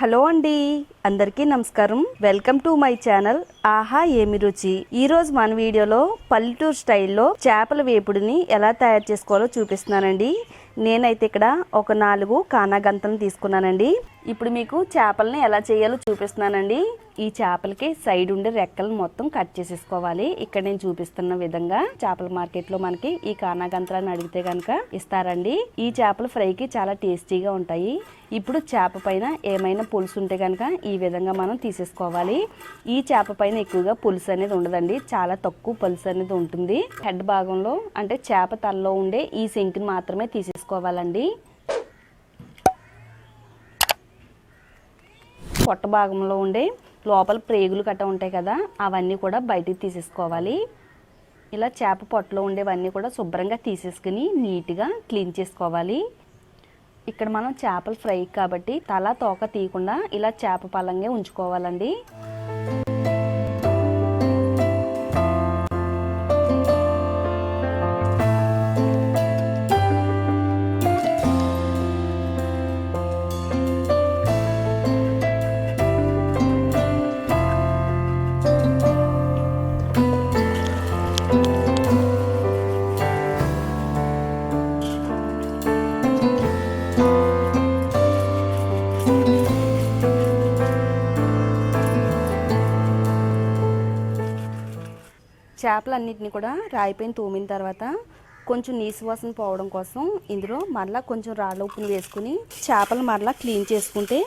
Hello అండి. అందరికీ నమస్కారం. వెల్కమ్ టు మై ఛానల్ ఆహా ఏమి రుచి. ఈ రోజు మన వీడియోలో పల్లెటూరు స్టైల్లో చేపల వేపుడిని ఎలా తయారు చేసుకోవాలో చూపిస్తున్నానండి. నేనైతే ఇక్కడ ఒక నాలుగు కానాగంతలు తీసుకున్నానండి. ఇప్పుడు మీకు చేపలని ఎలా చేయాలో చూపిస్తున్నానండి. ఈ చేపలకి సైడ్ ఉండే రెక్కలు మొత్తం కట్ చేసేసుకోవాలి. ఇక్కడ నేను చూపిస్తున్న విధంగా చేపల మార్కెట్లో మనకి ఈ కానాగంత్రాన్ని అడిగితే కనుక ఇస్తారండి. ఈ చేపలు ఫ్రైకి చాలా టేస్టీగా ఉంటాయి. ఇప్పుడు చేప పైన ఏమైనా పులుసు ఉంటే కనుక ఈ విధంగా మనం తీసేసుకోవాలి. ఈ చేప పైన ఎక్కువగా పులుసు అనేది ఉండదండి. చాలా తక్కువ పులుసు అనేది ఉంటుంది. హెడ్ భాగంలో అంటే చేప తలలో ఉండే ఈ శంకుని మాత్రమే తీసేసుకోవాలండి. పొట్ట భాగంలో ఉండే లోపల ప్రేగులు కట్ట ఉంటాయి కదా అవన్నీ కూడా బయటికి తీసేసుకోవాలి. ఇలా చేప పొట్టలో ఉండేవన్నీ కూడా శుభ్రంగా తీసేసుకుని నీట్గా క్లీన్ చేసుకోవాలి. ఇక్కడ మనం చేపలు ఫ్రై కాబట్టి తల తోక తీయకుండా ఇలా చేప పలంగా ఉంచుకోవాలండి. చేపలన్నిటిని కూడా రాయిపోయిన తూమిన తర్వాత కొంచెం నీసు వాసన పోవడం కోసం ఇందులో మరలా కొంచెం రాళ్ళ ఉప్పుని వేసుకుని చేపలు మరలా క్లీన్ చేసుకుంటే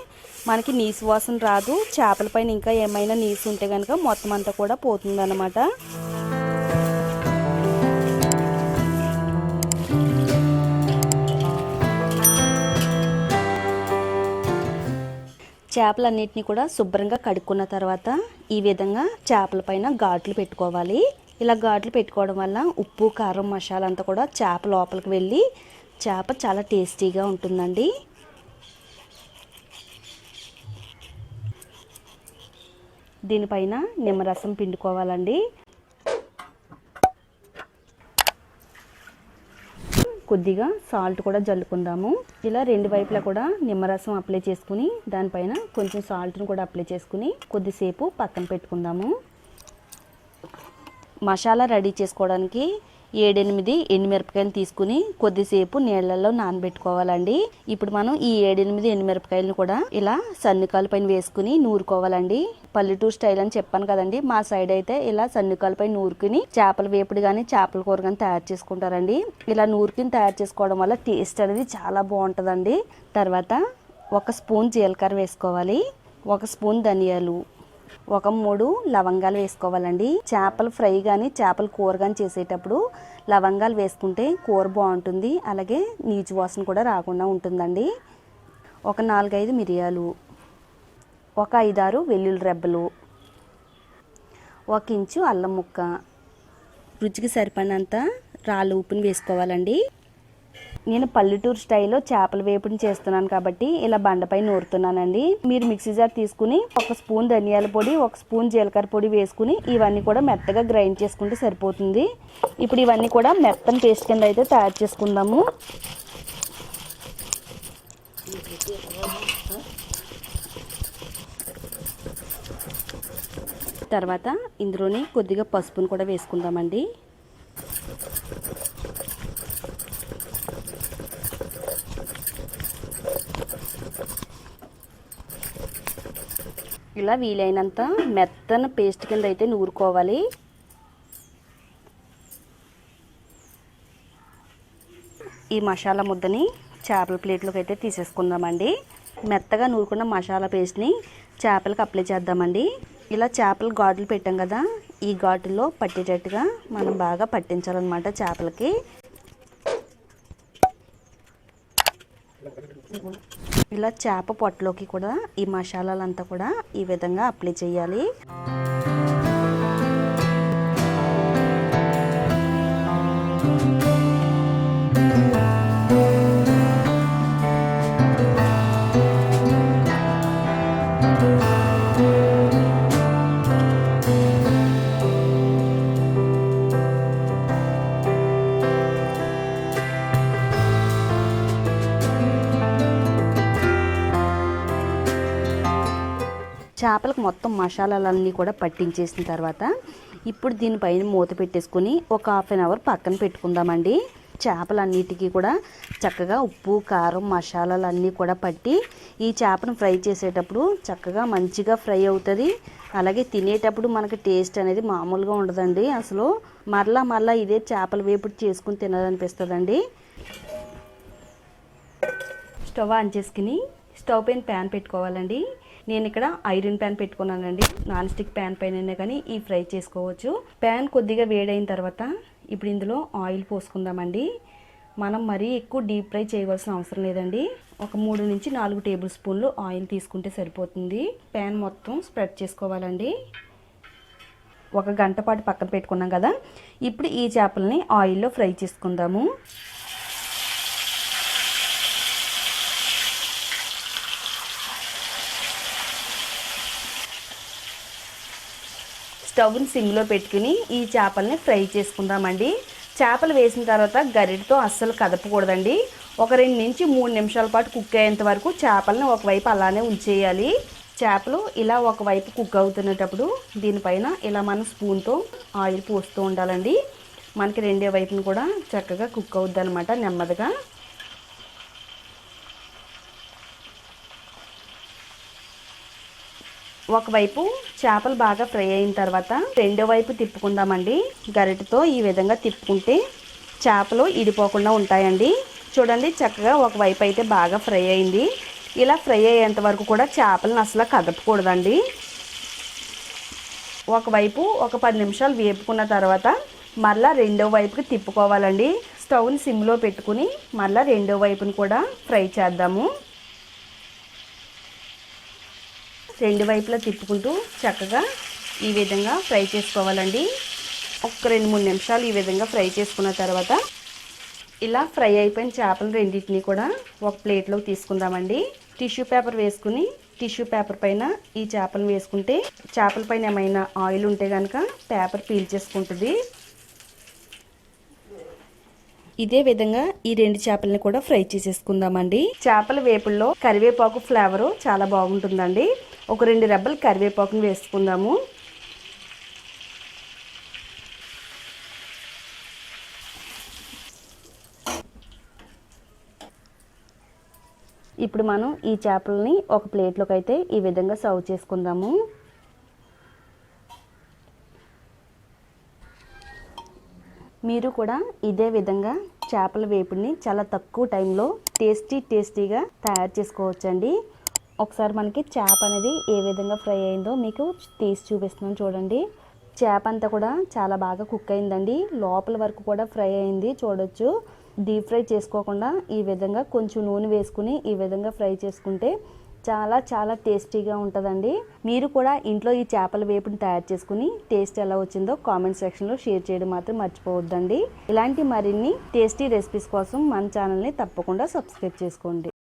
మనకి నీసు వాసన రాదు. చేపల పైన ఇంకా ఏమైనా నీసు ఉంటే కనుక మొత్తం అంతా కూడా పోతుందన్నమాట. చేపలన్నిటిని కూడా శుభ్రంగా కడుక్కున్న తర్వాత ఈ విధంగా చేపల పైన ఘాట్లు పెట్టుకోవాలి. ఇలా ఘాట్లు పెట్టుకోవడం వల్ల ఉప్పు కారం మసాలా అంతా కూడా చేప లోపలికి వెళ్ళి చేప చాలా టేస్టీగా ఉంటుందండి. దీనిపైన నిమ్మరసం పిండుకోవాలండి. కొద్దిగా సాల్ట్ కూడా జల్లుకుందాము. ఇలా రెండు వైపులా కూడా నిమ్మరసం అప్లై చేసుకుని దానిపైన కొంచెం సాల్ట్ని కూడా అప్లై చేసుకుని కొద్దిసేపు పక్కన పెట్టుకుందాము. మసాలా రెడీ చేసుకోవడానికి ఏడెనిమిది ఎండుమిరపకాయలు తీసుకుని కొద్దిసేపు నీళ్ళల్లో నానబెట్టుకోవాలండి. ఇప్పుడు మనం ఈ ఏడెనిమిది ఎండుమిరపకాయలను కూడా ఇలా సన్నికాల పైన వేసుకుని నూరుకోవాలండి. పల్లెటూరు స్టైల్ అని చెప్పాను కదండి. మా సైడ్ అయితే ఇలా సన్నికాల పైన నూరుకుని చేపల వేపుడు కానీ చేపల కూర కానీ తయారు చేసుకుంటారండి. ఇలా నూరుకుని తయారు చేసుకోవడం వల్ల టేస్ట్ అనేది చాలా బాగుంటుందండి. తర్వాత ఒక స్పూన్ జీలకర్ర వేసుకోవాలి. ఒక స్పూన్ ధనియాలు ఒక మూడు లవంగాలు వేసుకోవాలండి. చేపలు ఫ్రై కానీ చేపల కూర కానీ చేసేటప్పుడు లవంగాలు వేసుకుంటే కూర బాగుంటుంది. అలాగే నీచు వాసన కూడా రాకుండా ఉంటుందండి. ఒక నాలుగైదు మిరియాలు ఒక ఐదారు వెల్లుల్లి రెబ్బలు ఒక ఇంచు అల్లం ముక్క. రుచికి సరిపడినంత రాళ్ళ ఉప్పుని వేసుకోవాలండి. నేను పల్లెటూరు స్టైల్లో చేపల వేపుని చేస్తున్నాను కాబట్టి ఇలా బండపై నూరుతున్నానండి. మీరు మిక్సీ జార్ తీసుకుని ఒక స్పూన్ ధనియాల పొడి ఒక స్పూన్ జీలకర్ర పొడి వేసుకుని ఇవన్నీ కూడా మెత్తగా గ్రైండ్ చేసుకుంటే సరిపోతుంది. ఇప్పుడు ఇవన్నీ కూడా మెత్తని పేస్ట్ కింద అయితే తయారు చేసుకుందాము. తర్వాత ఇందులోని కొద్దిగా పసుపును కూడా వేసుకుందామండి. ఇలా వీలైనంత మెత్తన పేస్ట్ కింద అయితే నూరుకోవాలి. ఈ మసాలా ముద్దని చేపల ప్లేట్లోకి అయితే తీసేసుకుందామండి. మెత్తగా నూరుకున్న మసాలా పేస్ట్ని చేపలకు అప్లై చేద్దామండి. ఇలా చేపలు ఘాట్లు పెట్టాం కదా ఈ ఘాటులో పట్టేటట్టుగా మనం బాగా పట్టించాలన్నమాట చేపలకి. ఇలా చేప పొట్టలోకి కూడా ఈ మసాలాలంతా కూడా ఈ విధంగా అప్లై చేయాలి. చేపలకు మొత్తం మసాలాలన్నీ కూడా పట్టించేసిన తర్వాత ఇప్పుడు దీనిపైన మూత పెట్టేసుకుని ఒక హాఫ్ అన్ అవర్ పక్కన పెట్టుకుందామండి. చేపలన్నిటికీ కూడా చక్కగా ఉప్పు కారం మసాలాలు అన్నీ కూడా పట్టి ఈ చేపను ఫ్రై చేసేటప్పుడు చక్కగా మంచిగా ఫ్రై అవుతుంది. అలాగే తినేటప్పుడు మనకి టేస్ట్ అనేది మామూలుగా ఉండదండి. అసలు మరలా మరలా ఇదే చేపల వేపుడు చేసుకుని తినాలనిపిస్తుందండి. స్టవ్ ఆన్ చేసుకుని స్టవ్ పైన ప్యాన్ పెట్టుకోవాలండి. నేను ఇక్కడ ఐరన్ ప్యాన్ పెట్టుకున్నానండి. నాన్ స్టిక్ ప్యాన్ పైన కానీ ఈ ఫ్రై చేసుకోవచ్చు. ప్యాన్ కొద్దిగా వేడైన తర్వాత ఇప్పుడు ఇందులో ఆయిల్ పోసుకుందామండి. మనం మరీ ఎక్కువ డీప్ ఫ్రై చేయవలసిన అవసరం లేదండి. ఒక మూడు నుంచి నాలుగు టేబుల్ స్పూన్లు ఆయిల్ తీసుకుంటే సరిపోతుంది. ప్యాన్ మొత్తం స్ప్రెడ్ చేసుకోవాలండి. ఒక గంట పాటు పక్కన పెట్టుకున్నాం కదా. ఇప్పుడు ఈ చేపలని ఆయిల్లో ఫ్రై చేసుకుందాము. స్టవ్ని సిమ్లో పెట్టుకుని ఈ చేపల్ని ఫ్రై చేసుకుందామండి. చేపలు వేసిన తర్వాత గరిటతో అస్సలు కదపకూడదండి. ఒక రెండు నుంచి మూడు నిమిషాల పాటు కుక్ అయ్యేంత వరకు చేపలను ఒకవైపు అలానే ఉంచేయాలి. చేపలు ఇలా ఒకవైపు కుక్ అవుతున్నప్పుడు దీనిపైన ఇలా మనం స్పూన్తో ఆయిల్ పోస్తూ ఉండాలండి. మనకి రెండే వైపును కూడా చక్కగా కుక్ అవుద్ది అనమాట నెమ్మదిగా. ఒకవైపు చేపలు బాగా ఫ్రై అయిన తర్వాత రెండో వైపు తిప్పుకుందామండి. గరిటతో ఈ విధంగా తిప్పుకుంటే చేపలు ఇడిపోకుండా ఉంటాయండి. చూడండి చక్కగా ఒకవైపు అయితే బాగా ఫ్రై అయింది. ఇలా ఫ్రై అయ్యేంత వరకు కూడా చేపలను అసలు కదపకూడదండి. ఒకవైపు ఒక పది నిమిషాలు వేపుకున్న తర్వాత మళ్ళీ రెండో వైపుకి తిప్పుకోవాలండి. స్టవ్ని సిమ్లో పెట్టుకుని మళ్ళీ రెండో వైపుని కూడా ఫ్రై చేద్దాము. రెండు వైపులా తిప్పుకుంటూ చక్కగా ఈ విధంగా ఫ్రై చేసుకోవాలండి. ఒక రెండు మూడు నిమిషాలు ఈ విధంగా ఫ్రై చేసుకున్న తర్వాత ఇలా ఫ్రై అయిపోయిన చేపలు రెండింటిని కూడా ఒక ప్లేట్లోకి తీసుకుందామండి. టిష్యూ పేపర్ వేసుకుని టిష్యూ పేపర్ పైన ఈ చేపలను వేసుకుంటే చేపల పైన ఏమైనా ఆయిల్ ఉంటే కనుక పేపర్ పీల్చేసుకుంటుంది ఇదే విధంగా ఈ రెండు చేపలను కూడా ఫ్రై చేసేసుకుందామండి. చేపల వేపుల్లో కరివేపాకు ఫ్లేవరు చాలా బాగుంటుందండి. ఒక రెండు రెబ్బలు కరివేపాకుని వేసుకుందాము. ఇప్పుడు మనం ఈ చేపలని ఒక ప్లేట్లోకి అయితే ఈ విధంగా సర్వ్ చేసుకుందాము. మీరు కూడా ఇదే విధంగా చేపల వేపుడిని చాలా తక్కువ టైంలో టేస్టీ టేస్టీగా తయారు చేసుకోవచ్చండి. ఒకసారి మనకి చేప అనేది ఏ విధంగా ఫ్రై అయిందో మీకు తీసి చూపిస్తున్నాను చూడండి. చేప అంతా కూడా చాలా బాగా కుక్ అయిందండి. లోపల వరకు కూడా ఫ్రై అయింది చూడొచ్చు. డీప్ ఫ్రై చేసుకోకుండా ఈ విధంగా కొంచెం నూనె వేసుకుని ఈ విధంగా ఫ్రై చేసుకుంటే చాలా చాలా టేస్టీగా ఉంటుందండి. మీరు కూడా ఇంట్లో ఈ చేపల వేపుని తయారు చేసుకుని టేస్ట్ ఎలా వచ్చిందో కామెంట్ సెక్షన్లో షేర్ చేయడం మాత్రం మర్చిపోవద్దండి. ఇలాంటి మరిన్ని టేస్టీ రెసిపీస్ కోసం మన ఛానల్ని తప్పకుండా సబ్స్క్రైబ్ చేసుకోండి.